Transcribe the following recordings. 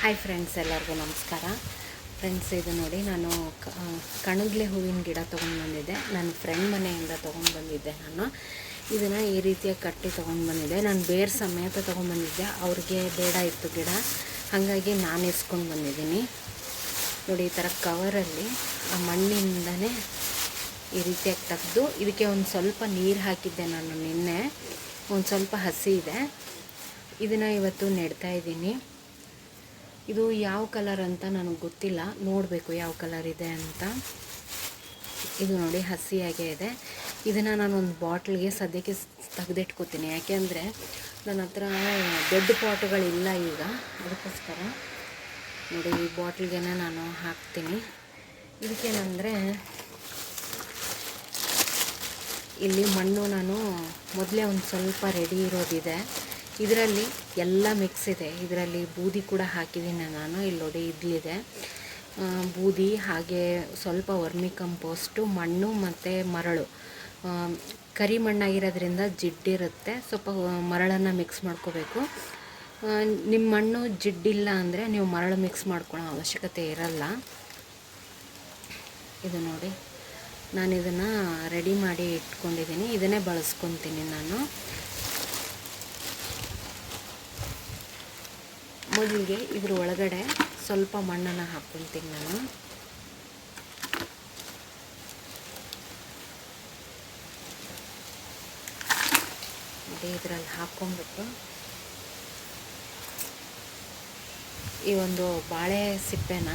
Hi friends ಎಲ್ಲರಿಗೂ ನಮಸ್ಕಾರ. Friends ಇದು ನೋಡಿ ನಾನು ಕಣಗ್ಲೆ ಹೂವಿನ ಗಿಡ ತೊಗೊಂಡು ಬಂದಿದ್ದೆ. ನನ್ನ ಫ್ರೆಂಡ್ ಮನೆಯಿಂದ ತೊಗೊಂಡು ಬಂದಿದ್ದೆ ನಾನು. ಇದನ್ನು ಈ ರೀತಿಯಾಗಿ ಕಟ್ಟಿ ತೊಗೊಂಡು ಬಂದಿದ್ದೆ. ನಾನು ಬೇರೆ ಸಮೇತ ತೊಗೊಂಡು ಬಂದಿದ್ದೆ. ಅವ್ರಿಗೆ ಬೇಡ ಇತ್ತು ಗಿಡ. ಹಾಗಾಗಿ ನಾನು ಇಸ್ಕೊಂಡು ಬಂದಿದ್ದೀನಿ. ನೋಡಿ, ಈ ಥರ ಕವರಲ್ಲಿ ಆ ಮಣ್ಣಿಂದನೇ ಈ ರೀತಿಯಾಗಿ ತೆಗೆದು ಇದಕ್ಕೆ ಒಂದು ಸ್ವಲ್ಪ ನೀರು ಹಾಕಿದ್ದೆ ನಾನು ನಿನ್ನೆ. ಒಂದು ಸ್ವಲ್ಪ ಹಸಿ ಇದೆ. ಇದನ್ನು ಇವತ್ತು ನೆಡ್ತಾ ಇದ್ದೀನಿ. ಇದು ಯಾವ ಕಲರ್ ಅಂತ ನನಗೆ ಗೊತ್ತಿಲ್ಲ. ನೋಡಬೇಕು ಯಾವ ಕಲರ್ ಇದೆ ಅಂತ. ಇದು ನೋಡಿ ಹಸಿಯಾಗೇ ಇದೆ. ಇದನ್ನು ನಾನು ಒಂದು ಬಾಟ್ಲಿಗೆ ಸದ್ಯಕ್ಕೆ ತೆಗೆದಿಟ್ಕೋತೀನಿ. ಯಾಕೆಂದರೆ ನನ್ನ ಹತ್ರ ದೊಡ್ಡ ಪಾಟ್ಗಳಿಲ್ಲ ಈಗ. ಅದಕ್ಕೋಸ್ಕರ ನೋಡಿ ಈ ಬಾಟ್ಲಿಗೆ ನಾನು ಹಾಕ್ತೀನಿ. ಇದಕ್ಕೇನಂದರೆ ಇಲ್ಲಿ ಮಣ್ಣು ನಾನು ಮೊದಲೇ ಒಂದು ಸ್ವಲ್ಪ ರೆಡಿ ಇರೋದಿದೆ. ಇದರಲ್ಲಿ ಎಲ್ಲ ಮಿಕ್ಸ್ ಇದೆ. ಇದರಲ್ಲಿ ಬೂದಿ ಕೂಡ ಹಾಕಿದ್ದೀನಿ ನಾನು. ಇಲ್ಲಿ ನೋಡಿ ಇದ್ಲಿದೆ ಆ, ಬೂದಿ ಹಾಗೆ ಸ್ವಲ್ಪ ವರ್ಮಿ ಕಂಪೋಸ್ಟು ಮಣ್ಣು ಮತ್ತು ಮರಳು. ಕರಿ ಮಣ್ಣಾಗಿರೋದ್ರಿಂದ ಜಿಡ್ಡಿರುತ್ತೆ ಸ್ವಲ್ಪ ಮರಳನ್ನು ಮಿಕ್ಸ್ ಮಾಡ್ಕೋಬೇಕು. ನಿಮ್ಮ ಮಣ್ಣು ಜಿಡ್ಡಿಲ್ಲ ಅಂದರೆ ನೀವು ಮರಳು ಮಿಕ್ಸ್ ಮಾಡ್ಕೊಳ್ಳೋ ಅವಶ್ಯಕತೆ ಇರಲ್ಲ. ಇದು ನೋಡಿ. ನಾನು ಇದನ್ನು ರೆಡಿ ಮಾಡಿ ಇಟ್ಕೊಂಡಿದ್ದೀನಿ. ಇದನ್ನೇ ಬಳಸ್ಕೊತೀನಿ ನಾನು. ಮೊದಲಿಗೆ ಇದ್ರ ಒಳಗಡೆ ಸ್ವಲ್ಪ ಮಣ್ಣನ್ನು ಹಾಕ್ಕೊಳ್ತೀನಿ ನಾನು. ಅದೇ ಇದರಲ್ಲಿ ಹಾಕ್ಕೊಂಬಿಟ್ಟು ಈ ಒಂದು ಬಾಳೆ ಸಿಪ್ಪೆನ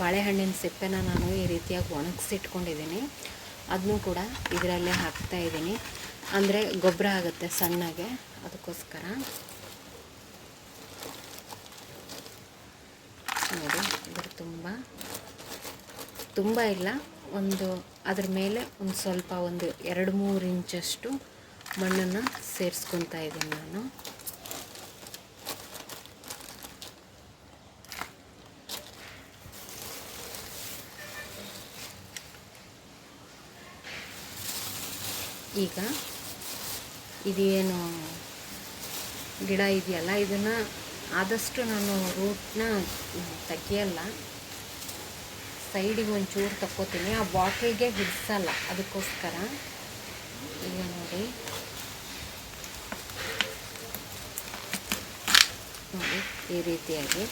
ಬಾಳೆಹಣ್ಣಿನ ಸಿಪ್ಪೆನ ನಾನು ಈ ರೀತಿಯಾಗಿ ಒಣಗಿಸಿಟ್ಕೊಂಡಿದ್ದೀನಿ. ಅದನ್ನೂ ಕೂಡ ಇದರಲ್ಲೇ ಹಾಕ್ತಾ ಇದ್ದೀನಿ. ಅಂದರೆ ಗೊಬ್ಬರ ಆಗುತ್ತೆ ಸಣ್ಣಗೆ, ಅದಕ್ಕೋಸ್ಕರ. ನೋಡಿ ಇದ್ರ ತುಂಬ ತುಂಬ ಇಲ್ಲ. ಒಂದು, ಅದ್ರ ಮೇಲೆ ಒಂದು ಸ್ವಲ್ಪ ಒಂದು ಎರಡು ಮೂರು ಇಂಚಷ್ಟು ಮಣ್ಣನ್ನು ಸೇರಿಸ್ಕೊತಾ ಇದ್ದೀನಿ ನಾನು. ಈಗ ಇದೇನು ಗಿಡ ಇದೆಯಲ್ಲ, ಇದನ್ನು ಆದಷ್ಟು ನಾನು ರೂಟ್ನ ತೆಗಿಯಲ್ಲ. ಸೈಡಿಗೆ ಒಂಚೂರು ತಕ್ಕೋತೀನಿ. ಆ ಬಾಟ್ಲಿಗೆ ಹಿಡಿಸಲ್ಲ. ಅದಕ್ಕೋಸ್ಕರ ಈಗ ನೋಡಿ. ನೋಡಿ, ಈ ರೀತಿಯಾಗಿ.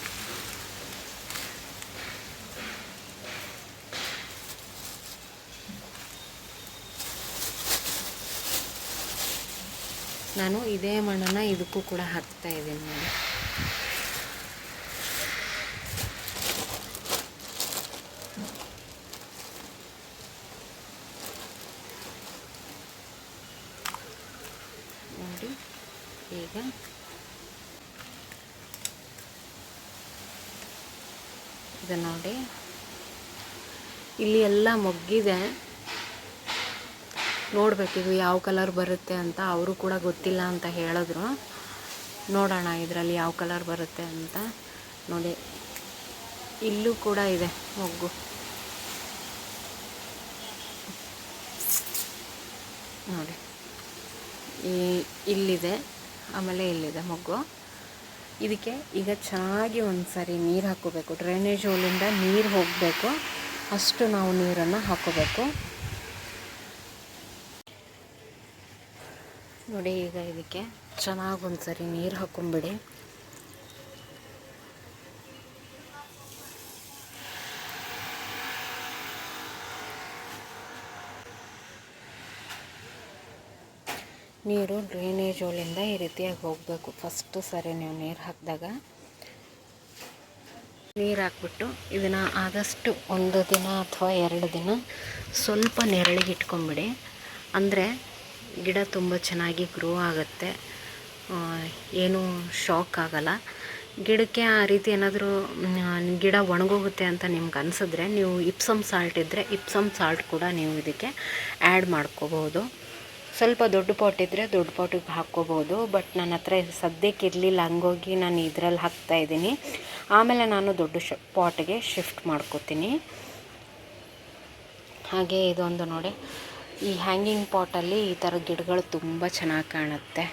ನಾನು ಇದೇ ಮಣ್ಣನ್ನು ಇದಕ್ಕೂ ಕೂಡ ಹಾಕ್ತಾ ಇದ್ದೀನಿ. ನೋಡಿ ಈಗ ಇದು ನೋಡಿ. ಇಲ್ಲಿ ಎಲ್ಲ ಮೊಗ್ಗಿದೆ. ನೋಡಬೇಕು ಇದು ಯಾವ ಕಲರ್ ಬರುತ್ತೆ ಅಂತ. ಅವರು ಕೂಡ ಗೊತ್ತಿಲ್ಲ ಅಂತ ಹೇಳಿದ್ರು. ನೋಡೋಣ ಇದರಲ್ಲಿ ಯಾವ ಕಲರ್ ಬರುತ್ತೆ ಅಂತ. ನೋಡಿ, ಇಲ್ಲೂ ಕೂಡ ಇದೆ ಮೊಗ್ಗು. ನೋಡಿ, ಈ ಇಲ್ಲಿದೆ, ಆಮೇಲೆ ಇಲ್ಲಿದೆ ಮೊಗ್ಗು. ಇದಕ್ಕೆ ಈಗ ಚೆನ್ನಾಗಿ ಒಂದು ಸರಿ ನೀರು ಹಾಕೋಬೇಕು ಡ್ರೈನೇಜ್ ಹೋಲಿಂದ ನೀರು ಹೋಗಬೇಕು. ಅಷ್ಟು ನಾವು ನೀರನ್ನು ಹಾಕೋಬೇಕು ನೋಡಿ ಈಗ ಇದಕ್ಕೆ ಚೆನ್ನಾಗಿ ಒಂದು ಸರಿ ನೀರು ಹಾಕ್ಕೊಂಬಿಡಿ ನೀರು ಡ್ರೈನೇಜ್ ಹೋಲಿಂದ ಈ ರೀತಿಯಾಗಿ ಹೋಗಬೇಕು. ಫಸ್ಟು ಸರಿ ನೀವು ನೀರು ಹಾಕಿದಾಗ. ನೀರು ಹಾಕ್ಬಿಟ್ಟು ಇದನ್ನು ಆದಷ್ಟು ಒಂದು ದಿನ ಅಥವಾ ಎರಡು ದಿನ ಸ್ವಲ್ಪ ನೆರಳಿಗೆ ಇಟ್ಕೊಂಬಿಡಿ. ಅಂದರೆ ಗಿಡ ತುಂಬ ಚೆನ್ನಾಗಿ ಗ್ರೋ ಆಗುತ್ತೆ. ಏನೂ ಶಾಕ್ ಆಗಲ್ಲ. ಗಿಡಕ್ಕೆ ಆ ರೀತಿ ಏನಾದರೂ ಗಿಡ ಒಣಗೋಗುತ್ತೆ ಅಂತ ನಿಮ್ಗೆ ಅನಿಸಿದ್ರೆ ನೀವು ಇಪ್ಸಮ್ ಸಾಲ್ಟ್ ಇದ್ದರೆ ಇಪ್ಸಮ್ ಸಾಲ್ಟ್ ಕೂಡ ನೀವು ಇದಕ್ಕೆ ಆ್ಯಡ್ ಮಾಡ್ಕೋಬೋದು ಸ್ವಲ್ಪ ದೊಡ್ಡ ಪಾಟ್ ಇದ್ದರೆ ದೊಡ್ಡ ಪಾಟಿಗೆ ಹಾಕ್ಕೋಬೋದು. ಬಟ್ ನನ್ನ ಹತ್ರ ಸದ್ಯಕ್ಕೆ ಇರಲಿಲ್ಲ, ಹಂಗೋಗಿ ನಾನು ಇದರಲ್ಲಿ ಹಾಕ್ತಾ ಇದ್ದೀನಿ. ಆಮೇಲೆ ನಾನು ದೊಡ್ಡ ಶ ಪಾಟ್ಗೆ ಶಿಫ್ಟ್ ಮಾಡ್ಕೋತೀನಿ. ಹಾಗೆ ಇದೊಂದು ನೋಡಿ. ಈ ಹ್ಯಾಂಗಿಂಗ್ ಪಾಟಲ್ಲಿ ಈ ಥರ ಗಿಡಗಳು ತುಂಬ ಚೆನ್ನಾಗಿ ಕಾಣುತ್ತೆ.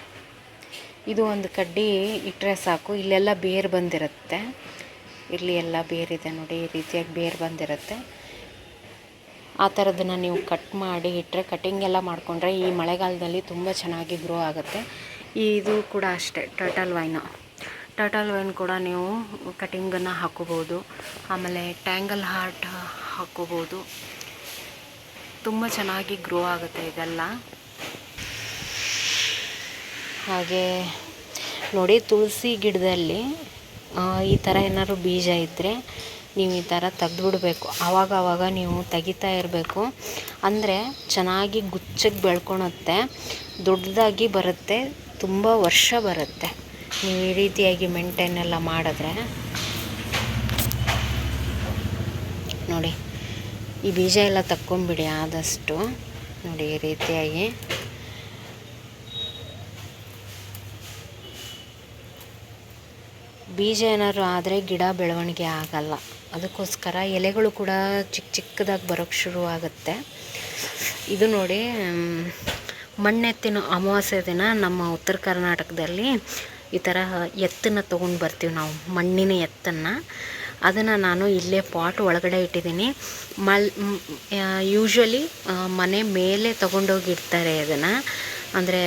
ಇದು ಒಂದು ಕಡ್ಡಿ ಇಟ್ಟರೆ ಸಾಕು. ಇಲ್ಲೆಲ್ಲ ಬೇರು ಬಂದಿರುತ್ತೆ. ಇಲ್ಲಿ ಎಲ್ಲ ಬೇರಿದೆ ನೋಡಿ. ಈ ರೀತಿಯಾಗಿ ಬೇರು ಬಂದಿರುತ್ತೆ. ಆ ಥರದನ್ನು ನೀವು ಕಟ್ ಮಾಡಿ ಇಟ್ಟರೆ ಕಟಿಂಗ್ ಎಲ್ಲ ಮಾಡಿಕೊಂಡ್ರೆ ಈ ಮಳೆಗಾಲದಲ್ಲಿ ತುಂಬ ಚೆನ್ನಾಗಿ ಗ್ರೋ ಆಗುತ್ತೆ. ಇದು ಕೂಡ ಅಷ್ಟೇ ಟರ್ಟಲ್ ವೈನು ಟರ್ಟಲ್ ವೈನ್ ಕೂಡ ನೀವು ಕಟಿಂಗನ್ನು ಹಾಕೋಬೋದು ಆಮೇಲೆ ಟ್ಯಾಂಗಲ್ ಹಾರ್ಟ್ ಹಾಕೋಬೋದು ತುಂಬ ಚೆನ್ನಾಗಿ ಗ್ರೋ ಆಗುತ್ತೆ ಇದೆಲ್ಲ. ಹಾಗೆ ನೋಡಿ ತುಳಸಿ ಗಿಡದಲ್ಲಿ ಈ ಥರ ಏನಾದ್ರು ಬೀಜ ಇದ್ದರೆ ನೀವು ಈ ಥರ ತೆಗ್ದುಬಿಡ್ಬೇಕು. ಆವಾಗ ಆವಾಗ ನೀವು ತೆಗಿತಾ ಇರಬೇಕು. ಅಂದರೆ ಚೆನ್ನಾಗಿ ಗುಚ್ಚಕ್ಕೆ ಬೆಳ್ಕೊಳತ್ತೆ ದೊಡ್ಡದಾಗಿ ಬರುತ್ತೆ. ತುಂಬ ವರ್ಷ ಬರುತ್ತೆ. ನೀವು ಈ ರೀತಿಯಾಗಿ ಮೇಂಟೈನ್ ಎಲ್ಲ ಮಾಡಿದ್ರೆ. ನೋಡಿ, ಈ ಬೀಜ ಎಲ್ಲ ತಕ್ಕೊಂಬಿಡಿ ಆದಷ್ಟು. ನೋಡಿ, ಈ ರೀತಿಯಾಗಿ. ಬೀಜ ಏನಾದ್ರು ಆದರೆ ಗಿಡ ಬೆಳವಣಿಗೆ ಆಗಲ್ಲ. ಅದಕ್ಕೋಸ್ಕರ ಎಲೆಗಳು ಕೂಡ ಚಿಕ್ಕ ಚಿಕ್ಕದಾಗಿ ಬರೋಕ್ಕೆ ಶುರು ಆಗುತ್ತೆ. ಇದು ನೋಡಿ ಮಣ್ಣೆತ್ತಿನ ಅಮಾವಾಸ್ಯೆ ದಿನ ನಮ್ಮ ಉತ್ತರ ಕರ್ನಾಟಕದಲ್ಲಿ ಈ ಥರ ಎತ್ತನ್ನು ತೊಗೊಂಡು ಬರ್ತೀವಿ ನಾವು, ಮಣ್ಣಿನ ಎತ್ತನ್ನು. ಅದನ್ನು ನಾನು ಇಲ್ಲೇ ಪಾಟ್ ಒಳಗಡೆ ಇಟ್ಟಿದ್ದೀನಿ. ಮಲ್ ಯೂಶ್ವಲಿ ಮನೆ ಮೇಲೆ ತೊಗೊಂಡೋಗಿ ಇಡ್ತಾರೆ ಅದನ್ನು. ಅಂದರೆ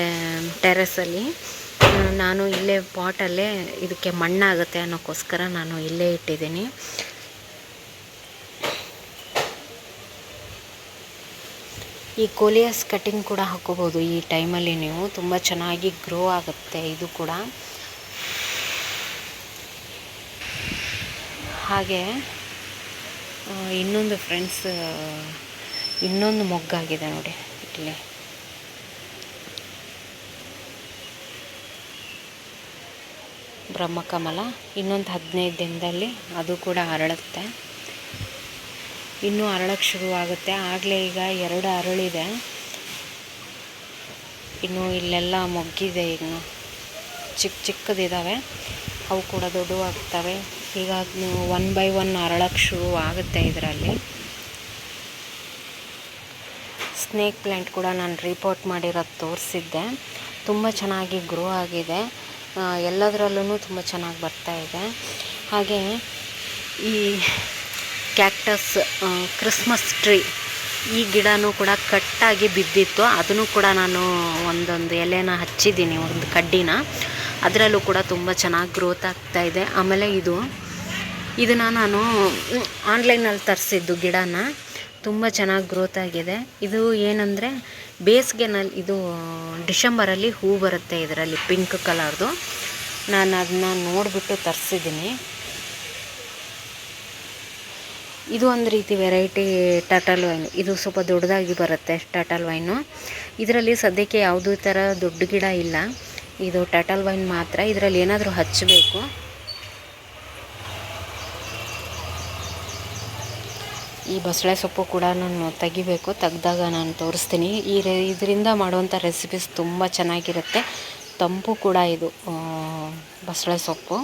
ಟೆರೆಸಲ್ಲಿ. ನಾನು ಇಲ್ಲೇ ಪಾಟಲ್ಲೇ ಇದಕ್ಕೆ ಮಣ್ಣಾಗುತ್ತೆ ಅನ್ನೋಕ್ಕೋಸ್ಕರ ನಾನು ಇಲ್ಲೇ ಇಟ್ಟಿದ್ದೀನಿ. ಈ ಕೋಲಿಯಸ್ ಕಟಿಂಗ್ ಕೂಡ ಹಾಕೋಬೋದು ಈ ಟೈಮಲ್ಲಿ ನೀವು. ತುಂಬ ಚೆನ್ನಾಗಿ ಗ್ರೋ ಆಗುತ್ತೆ ಇದು ಕೂಡ. ಹಾಗೆ ಇನ್ನೊಂದು ಫ್ರೆಂಡ್ಸ್ ಇನ್ನೊಂದು ಮೊಗ್ಗಾಗಿದೆ ನೋಡಿ ಇಲ್ಲಿ. ಬ್ರಹ್ಮಕಮಲ ಇನ್ನೊಂದು ಹದಿನೈದು ದಿನದಲ್ಲಿ ಅದು ಕೂಡ ಅರಳುತ್ತೆ. ಇನ್ನೂ ಅರಳಕ್ಕೆ ಶುರುವಾಗುತ್ತೆ. ಆಗಲೇ ಈಗ ಎರಡು ಅರಳಿದೆ. ಇನ್ನು ಇಲ್ಲೆಲ್ಲ ಮೊಗ್ಗಿದೆ ಈಗ. ಚಿಕ್ಕ ಚಿಕ್ಕದಿದ್ದಾವೆ ಅವು ಕೂಡ ದೊಡ್ಡವಾಗ್ತವೆ. ಈಗ ಒನ್ ಬೈ ಒನ್ ಅರಳಕ್ಕೆ ಶುರು ಆಗುತ್ತೆ ಇದರಲ್ಲಿ. ಸ್ನೇಕ್ ಪ್ಲ್ಯಾಂಟ್ ಕೂಡ ನಾನು ರಿಪೋರ್ಟ್ ಮಾಡಿರೋದು ತೋರಿಸಿದ್ದೆ. ತುಂಬ ಚೆನ್ನಾಗಿ ಗ್ರೋ ಆಗಿದೆ. ಎಲ್ಲದರಲ್ಲೂ ತುಂಬ ಚೆನ್ನಾಗಿ ಬರ್ತಾ ಇದೆ. ಹಾಗೆ ಈ ಕ್ಯಾಕ್ಟಸ್ ಕ್ರಿಸ್ಮಸ್ ಟ್ರೀ ಈ ಗಿಡನೂ ಕೂಡ ಕಟ್ಟಾಗಿ ಬಿದ್ದಿತ್ತು. ಅದನ್ನು ಕೂಡ ನಾನು ಒಂದೊಂದು ಎಲೆನ ಹಚ್ಚಿದ್ದೀನಿ, ಒಂದು ಕಡ್ಡಿನ. ಅದರಲ್ಲೂ ಕೂಡ ತುಂಬ ಚೆನ್ನಾಗಿ ಗ್ರೋತ್ ಆಗ್ತಾ ಇದೆ. ಆಮೇಲೆ ಇದು, ಇದನ್ನು ನಾನು ಆನ್ಲೈನಲ್ಲಿ ತರಿಸಿದ್ದು ಗಿಡನ. ತುಂಬ ಚೆನ್ನಾಗಿ ಗ್ರೋತ್ ಆಗಿದೆ. ಇದು ಏನಂದರೆ ಬೇಸಿಗೆನಲ್ಲಿ ಇದು ಡಿಸೆಂಬರಲ್ಲಿ ಹೂ ಬರುತ್ತೆ ಇದರಲ್ಲಿ, ಪಿಂಕ್ ಕಲರ್ದು. ನಾನು ಅದನ್ನ ನೋಡಿಬಿಟ್ಟು ತರಿಸಿದ್ದೀನಿ. ಇದು ಒಂದು ರೀತಿ ವೆರೈಟಿ ಟಟಲ್ ವೈನ್. ಇದು ಸ್ವಲ್ಪ ದೊಡ್ಡದಾಗಿ ಬರುತ್ತೆ ಟಟಲ್ ವೈನು. ಇದರಲ್ಲಿ ಸದ್ಯಕ್ಕೆ ಯಾವುದೇ ಥರ ದೊಡ್ಡ ಗಿಡ ಇಲ್ಲ. ಇದು ಟಟಲ್ ವೈನ್ ಮಾತ್ರ. ಇದರಲ್ಲಿ ಏನಾದರೂ ಹಚ್ಚಬೇಕು. ಈ ಬಸಳೆ ಸೊಪ್ಪು ಕೂಡ ನಾನು ತೆಗಿಬೇಕು. ತೆಗ್ದಾಗ ನಾನು ತೋರಿಸ್ತೀನಿ. ಈ ರೆ, ಇದರಿಂದ ಮಾಡುವಂಥ ರೆಸಿಪೀಸ್ ತುಂಬ ಚೆನ್ನಾಗಿರುತ್ತೆ. ತಂಪು ಕೂಡ ಇದು ಬಸಳೆ ಸೊಪ್ಪು.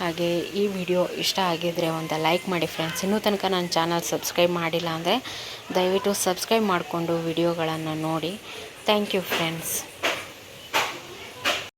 ಹಾಗೆ ಈ ವಿಡಿಯೋ ಇಷ್ಟ ಆಗಿದ್ರೆ ಒಂದು ಲೈಕ್ ಮಾಡಿ ಫ್ರೆಂಡ್ಸ್ ಇನ್ನೂ ತನಕ ನಾನು ಚಾನಲ್ ಸಬ್ಸ್ಕ್ರೈಬ್ ಮಾಡಿಲ್ಲ ಅಂದರೆ ದಯವಿಟ್ಟು ಸಬ್ಸ್ಕ್ರೈಬ್ ಮಾಡಿಕೊಂಡು ವಿಡಿಯೋಗಳನ್ನು ನೋಡಿ. Thank you friends